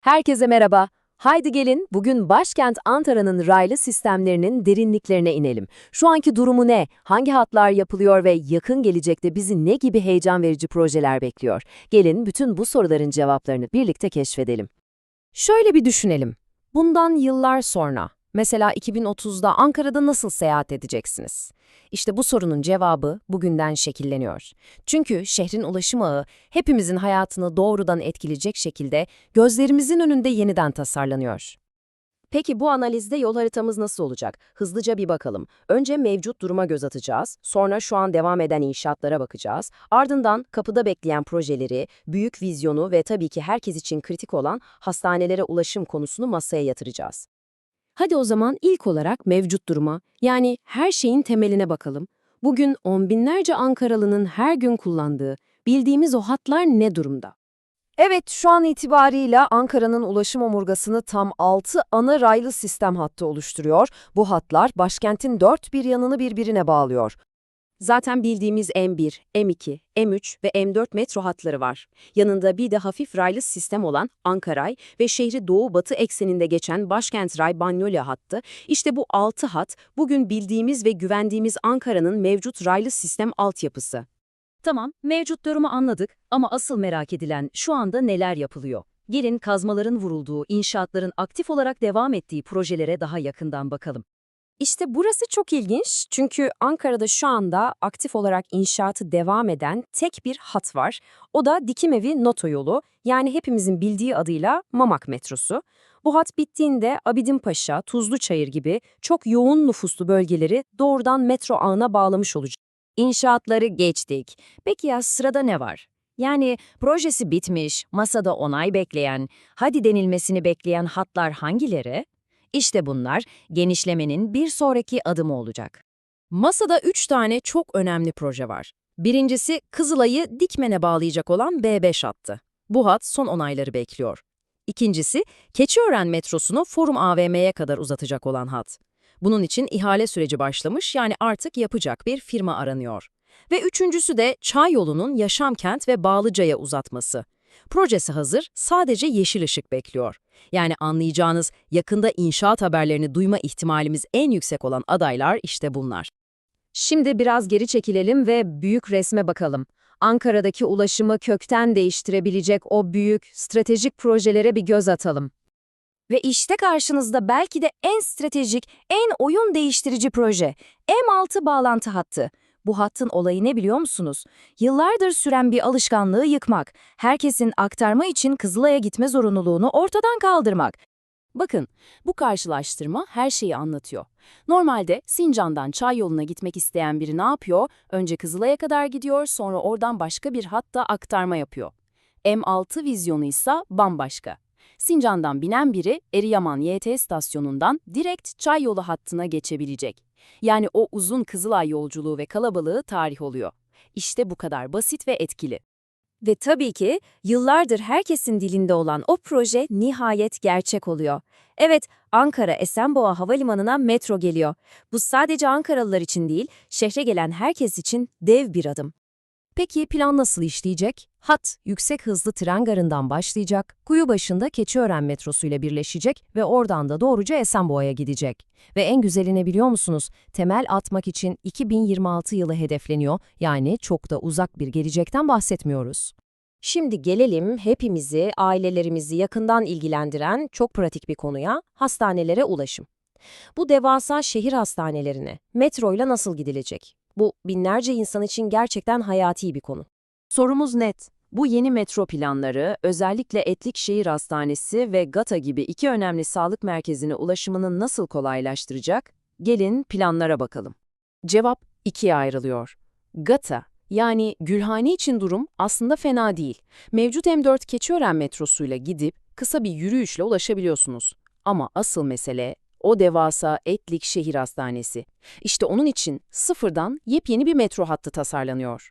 Herkese merhaba. Haydi gelin bugün başkent Ankara'nın raylı sistemlerinin derinliklerine inelim. Şu anki durumu ne? Hangi hatlar yapılıyor ve yakın gelecekte bizi ne gibi heyecan verici projeler bekliyor? Gelin bütün bu soruların cevaplarını birlikte keşfedelim. Şöyle bir düşünelim. Bundan yıllar sonra, mesela 2030'da Ankara'da nasıl seyahat edeceksiniz? İşte bu sorunun cevabı bugünden şekilleniyor. Çünkü şehrin ulaşım ağı hepimizin hayatını doğrudan etkileyecek şekilde gözlerimizin önünde yeniden tasarlanıyor. Peki bu analizde yol haritamız nasıl olacak? Hızlıca bir bakalım. Önce mevcut duruma göz atacağız, sonra şu an devam eden inşaatlara bakacağız, ardından kapıda bekleyen projeleri, büyük vizyonu ve tabii ki herkes için kritik olan hastanelere ulaşım konusunu masaya yatıracağız. Hadi o zaman ilk olarak mevcut duruma, yani her şeyin temeline bakalım. Bugün on binlerce Ankaralı'nın her gün kullandığı, bildiğimiz o hatlar ne durumda? Evet, şu an itibarıyla Ankara'nın ulaşım omurgasını tam 6 ana raylı sistem hattı oluşturuyor. Bu hatlar başkentin dört bir yanını birbirine bağlıyor. Zaten bildiğimiz M1, M2, M3 ve M4 metro hatları var. Yanında bir de hafif raylı sistem olan Ankaray ve şehri doğu-batı ekseninde geçen Başkent Ray Banyolya hattı. İşte bu 6 hat bugün bildiğimiz ve güvendiğimiz Ankara'nın mevcut raylı sistem altyapısı. Tamam, mevcut durumu anladık ama asıl merak edilen şu anda neler yapılıyor? Gelin kazmaların vurulduğu, inşaatların aktif olarak devam ettiği projelere daha yakından bakalım. İşte burası çok ilginç çünkü Ankara'da şu anda aktif olarak inşaatı devam eden tek bir hat var. O da Dikime Noto yolu yani hepimizin bildiği adıyla Mamak metrosu. Bu hat bittiğinde Abidinpaşa, Tuzluçayır gibi çok yoğun nüfuslu bölgeleri doğrudan metro ağına bağlamış olacak. İnşaatları geçtik. Peki ya sırada ne var? Yani projesi bitmiş, masada onay bekleyen, hadi denilmesini bekleyen hatlar hangileri? İşte bunlar genişlemenin bir sonraki adımı olacak. Masada üç tane çok önemli proje var. Birincisi Kızılay'ı Dikmen'e bağlayacak olan B5 hattı. Bu hat son onayları bekliyor. İkincisi Keçiören metrosunu Forum AVM'ye kadar uzatacak olan hat. Bunun için ihale süreci başlamış yani artık yapacak bir firma aranıyor. Ve üçüncüsü de Çay yolunun Yaşamkent ve Bağlıca'ya uzatması. Projesi hazır, sadece yeşil ışık bekliyor. Yani anlayacağınız yakında inşaat haberlerini duyma ihtimalimiz en yüksek olan adaylar işte bunlar. Şimdi biraz geri çekilelim ve büyük resme bakalım. Ankara'daki ulaşımı kökten değiştirebilecek o büyük, stratejik projelere bir göz atalım. Ve işte karşınızda belki de en stratejik, en oyun değiştirici proje. M6 bağlantı hattı. Bu hattın olayı ne biliyor musunuz? Yıllardır süren bir alışkanlığı yıkmak, herkesin aktarma için Kızılay'a gitme zorunluluğunu ortadan kaldırmak. Bakın, bu karşılaştırma her şeyi anlatıyor. Normalde Sincan'dan Çay yoluna gitmek isteyen biri ne yapıyor? Önce Kızılay'a kadar gidiyor, sonra oradan başka bir hatta aktarma yapıyor. M6 vizyonu ise bambaşka. Sincan'dan binen biri Eriyaman YT istasyonundan direkt Çay yolu hattına geçebilecek. Yani o uzun Kızılay yolculuğu ve kalabalığı tarih oluyor. İşte bu kadar basit ve etkili. Ve tabii ki yıllardır herkesin dilinde olan o proje nihayet gerçek oluyor. Evet, Ankara Esenboğa Havalimanı'na metro geliyor. Bu sadece Ankaralılar için değil, şehre gelen herkes için dev bir adım. Peki plan nasıl işleyecek? Hat, yüksek hızlı tren garından başlayacak, kuyu başında Keçiören metrosu ile birleşecek ve oradan da doğruca Esenboğa'ya gidecek. Ve en güzelini biliyor musunuz? Temel atmak için 2026 yılı hedefleniyor, yani çok da uzak bir gelecekten bahsetmiyoruz. Şimdi gelelim hepimizi, ailelerimizi yakından ilgilendiren çok pratik bir konuya, hastanelere ulaşım. Bu devasa şehir hastanelerine metroyla nasıl gidilecek? Bu binlerce insan için gerçekten hayati bir konu. Sorumuz net. Bu yeni metro planları, özellikle Etlik Şehir Hastanesi ve GATA gibi iki önemli sağlık merkezine ulaşımını nasıl kolaylaştıracak? Gelin planlara bakalım. Cevap ikiye ayrılıyor. GATA, yani Gülhane için durum aslında fena değil. Mevcut M4 Keçiören metrosuyla gidip kısa bir yürüyüşle ulaşabiliyorsunuz. Ama asıl mesele o devasa Etlik Şehir Hastanesi. İşte onun için sıfırdan yepyeni bir metro hattı tasarlanıyor.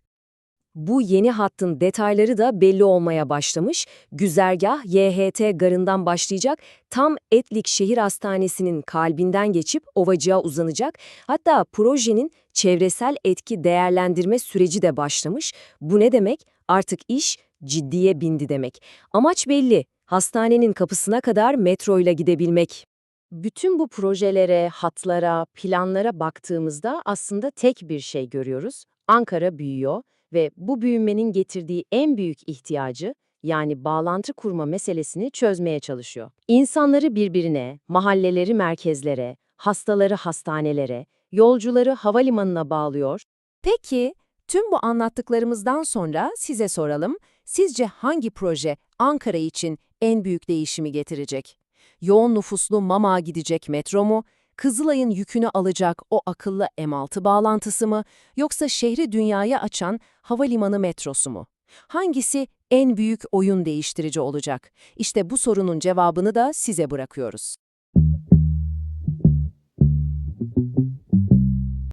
Bu yeni hattın detayları da belli olmaya başlamış. Güzergah YHT garından başlayacak, tam Etlik Şehir Hastanesi'nin kalbinden geçip Ovacık'a uzanacak. Hatta projenin çevresel etki değerlendirme süreci de başlamış. Bu ne demek? Artık iş ciddiye bindi demek. Amaç belli. hastanenin kapısına kadar metroyla gidebilmek. Bütün bu projelere, hatlara, planlara baktığımızda aslında tek bir şey görüyoruz. Ankara büyüyor ve bu büyümenin getirdiği en büyük ihtiyacı yani bağlantı kurma meselesini çözmeye çalışıyor. İnsanları birbirine, mahalleleri merkezlere, hastaları hastanelere, yolcuları havalimanına bağlıyor. Peki, tüm bu anlattıklarımızdan sonra size soralım, sizce hangi proje Ankara için en büyük değişimi getirecek? Yoğun nüfuslu Mamak'a gidecek metro mu? Kızılay'ın yükünü alacak o akıllı M6 bağlantısı mı? Yoksa şehri dünyaya açan havalimanı metrosu mu? Hangisi en büyük oyun değiştirici olacak? İşte bu sorunun cevabını da size bırakıyoruz.